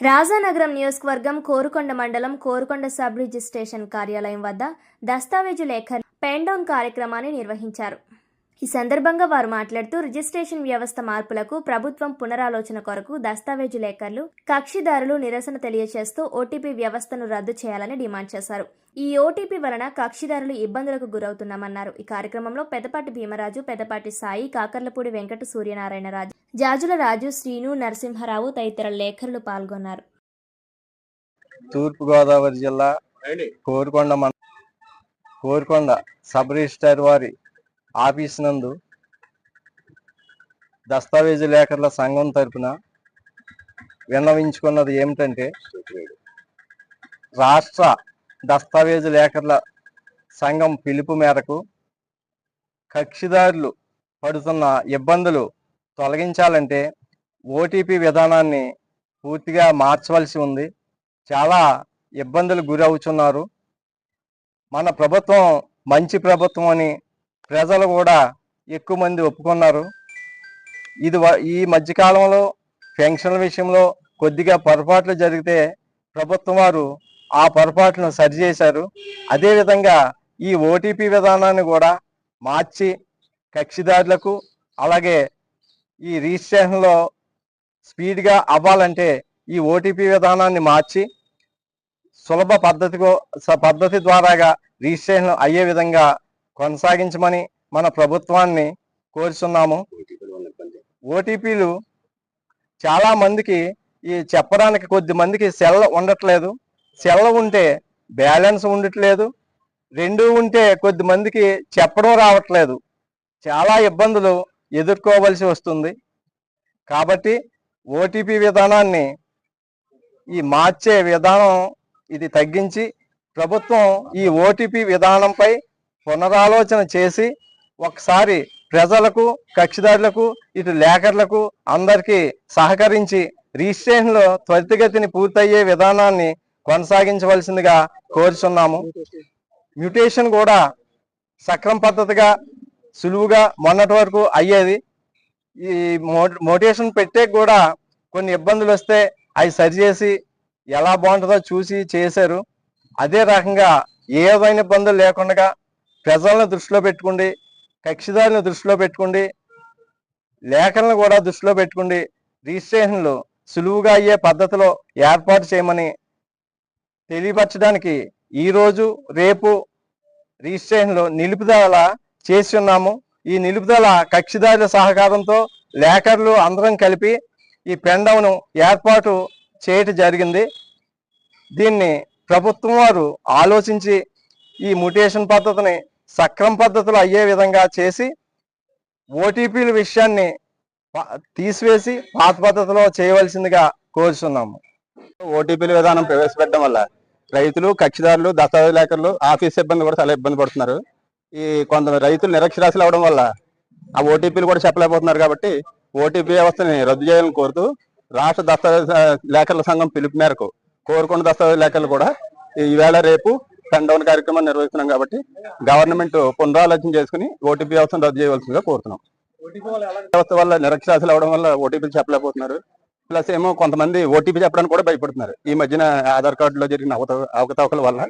రాజానగరం నియోజకవర్గం కోరుకొండ మండలం Korukonda sub registration కార్యాలయం వద్ద దస్తావేజు లేఖ పెండోంగ్ కార్యక్రమాన్ని నిర్వహించారు. ఈ సందర్భంగా వారు మాట్లాడుతూ రిజిస్ట్రేషన్ వ్యవస్థ మార్పులకు ప్రభుత్వం పునరాలోచన కొరకు దస్తావేజు లేఖర్లు కక్షిదారులు నిరసన తెలియజేస్తూ ఓటీపీ వ్యవస్థను రద్దు చేయాలని డిమాండ్ చేశారు. ఈ ఓటీపీ వలన కక్షిదారులు ఇబ్బందులకు గురవుతున్నామన్నారు. ఈ కార్యక్రమంలో పెదపాటి భీమరాజు పెదపాటి సాయి కాకర్లపూడి వెంకట సూర్యనారాయణ రాజు జాజుల రాజు శ్రీను నరసింహారావు తదితర లేఖరులు పాల్గొన్నారు. తూర్పుగోదావరి జిల్లా కోరుకొండ మన కోరుకొండ సబ్ రిజిస్టర్ వారి ఆఫీస్ నందు దస్తావేజు లేఖర్ల సంఘం తరపున విన్నవించుకున్నది ఏమిటంటే రాష్ట్ర దస్తావేజు లేఖర్ల సంఘం పిలుపు మేరకు కక్షిదారులు పడుతున్న ఇబ్బందులు తొలగించాలంటే ఓటీపీ విధానాన్ని పూర్తిగా మార్చవలసి ఉంది. చాలా ఇబ్బందులు గురవుతున్నారు. మన ప్రభుత్వం మంచి ప్రభుత్వం అని ప్రజలు కూడా ఎక్కువ మంది ఒప్పుకున్నారు. ఇది వ- ఈ మధ్యకాలంలో పెన్షన్ల విషయంలో కొద్దిగా పొరపాట్లు జరిగితే ప్రభుత్వం వారు ఆ పొరపాట్లను సరిచేశారు. అదేవిధంగా ఈ ఓటీపీ విధానాన్ని కూడా మార్చి కక్షిదారులకు అలాగే ఈ రిజిస్ట్రేషన్లో స్పీడ్గా అవ్వాలంటే ఈ ఓటీపీ విధానాన్ని మార్చి సులభ పద్ధతికో స- పద్ధతి ద్వారాగా రిజిస్ట్రేషన్ అయ్యే విధంగా కొనసాగించమని మన ప్రభుత్వాన్ని కోరుచున్నాము. ఓటీపీలు చాలా మందికి ఈ చెప్పడానికి కొద్ది మందికి సెల్ ఉండట్లేదు. సెల్ ఉంటే బ్యాలెన్స్ ఉండట్లేదు. రెండు ఉంటే కొద్ది మందికి చెప్పడం రావట్లేదు. చాలా ఇబ్బందులు ఎదుర్కోవలసి వస్తుంది. కాబట్టి ఓటీపీ విధానాన్ని ఈ మార్చే విధానం ఇది తగ్గించి ప్రభుత్వం ఈ ఓటీపీ విధానంపై పునరాలోచన చేసి ఒకసారి ప్రజలకు కక్షిదారులకు ఇటు లేఖర్లకు అందరికీ సహకరించి రిజిస్ట్రేషన్లో త్వరితగతిని పూర్తయ్యే విధానాన్ని కొనసాగించవలసిందిగా కోరుచున్నాము. మ్యూటేషన్ కూడా సక్రమ పద్ధతిగా సులువుగా మొన్నటి వరకు అయ్యేది. ఈ మో- మోటివేషన్ పెట్టే కూడా కొన్ని ఇబ్బందులు వస్తే అవి సరిచేసి ఎలా బాగుంటుందో చూసి చేశారు. అదే రకంగా ఏ విధమైన ఇబ్బందులు లేకుండా ప్రజలను దృష్టిలో పెట్టుకుండి కక్షిదారులను దృష్టిలో పెట్టుకుండి లేఖలను కూడా దృష్టిలో పెట్టుకుండి. రిజిస్ట్రేషన్లు సులువుగా అయ్యే పద్ధతిలో ఏర్పాటు చేయమని తెలియపరచడానికి ఈ రోజు రేపు రిజిస్ట్రేషన్లు నిలుపుదల చేసి ఉన్నాము. ఈ నిలుపుదల కక్షిదారుల సహకారంతో లేకర్లు అందరం కలిపి ఈ పెండవును ఏర్పాటు చేయటం జరిగింది. దీన్ని ప్రభుత్వం వారు ఆలోచించి ఈ మ్యుటేషన్ పద్ధతిని సక్రమ పద్ధతిలో అయ్యే విధంగా చేసి ఓటీపీల విషయాన్ని తీసివేసి పాత పద్ధతిలో చేయవలసిందిగా కోరుచున్నాము. ఓటీపీల విధానం ప్రవేశపెట్టడం వల్ల రైతులు కక్షిదారులు దస్తావేజ్ లేఖర్లు ఆఫీస్ సిబ్బంది కూడా చాలా ఇబ్బంది పడుతున్నారు. ఈ కొంత రైతులు నిరక్షరాస్యులు అవడం వల్ల ఆ ఓటీపీలు కూడా చెప్పలేకపోతున్నారు కాబట్టి ఓటీపీ వ్యవస్థని రద్దు చేయాలని కోరుతూ రాష్ట్ర దస్తావేజ్ లేఖల సంఘం పిలుపు మేరకు కోరుకున్న దస్తావేజ్ లేఖలు కూడా ఈవేళ రేపు డౌన్ కార్యక్రమం నిర్వహిస్తున్నాం కాబట్టి గవర్నమెంట్ పునరాలోచన చేసుకుని ఓటీపీ వ్యవస్థను రద్దు చేయవలసిందిగా కోరుతున్నాం. వ్యవస్థ వల్ల నిరక్షరాస్యులు అవడం వల్ల ఓటీపీలు చెప్పలేకపోతున్నారు. ప్లస్ ఏమో కొంతమంది ఓటీపీ చెప్పడానికి కూడా భయపడుతున్నారు. ఈ మధ్యన ఆధార్ కార్డులో జరిగిన అవకతవకల వల్ల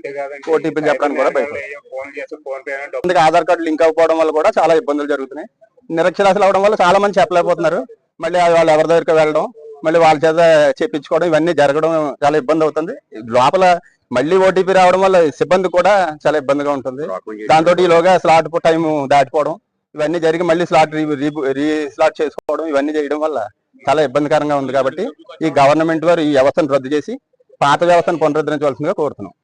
ఓటీపీ చెప్పడానికి కూడా భయపడుతున్నారు అందుకే ఆధార్ కార్డు లింక్ అవ్వకపోవడం వల్ల కూడా చాలా ఇబ్బందులు జరుగుతున్నాయి. నిరక్షరాస్యులు అవడం వల్ల చాలా మంది చెప్పలేకపోతున్నారు. మళ్ళీ వాళ్ళు ఎవరి దగ్గరికి వెళ్ళడం మళ్ళీ వాళ్ళ చేత చెప్పించుకోవడం ఇవన్నీ జరగడం చాలా ఇబ్బంది అవుతుంది. లోపల మళ్ళీ ఓటీపీ రావడం వల్ల సిబ్బంది కూడా చాలా ఇబ్బందిగా ఉంటుంది. దాంతో ఈలోగా స్లాట్ టైం దాటిపోవడం ఇవన్నీ జరిగి మళ్ళీ స్లాట్ రీ స్లాట్ చేసుకోవడం ఇవన్నీ చేయడం వల్ల చాలా ఇబ్బందికరంగా ఉంది కాబట్టి ఈ గవర్నమెంట్ వారు ఈ వ్యవస్థను రద్దు చేసి పాత వ్యవస్థను పునరుద్ధరించవలసిందిగా కోరుతున్నాం.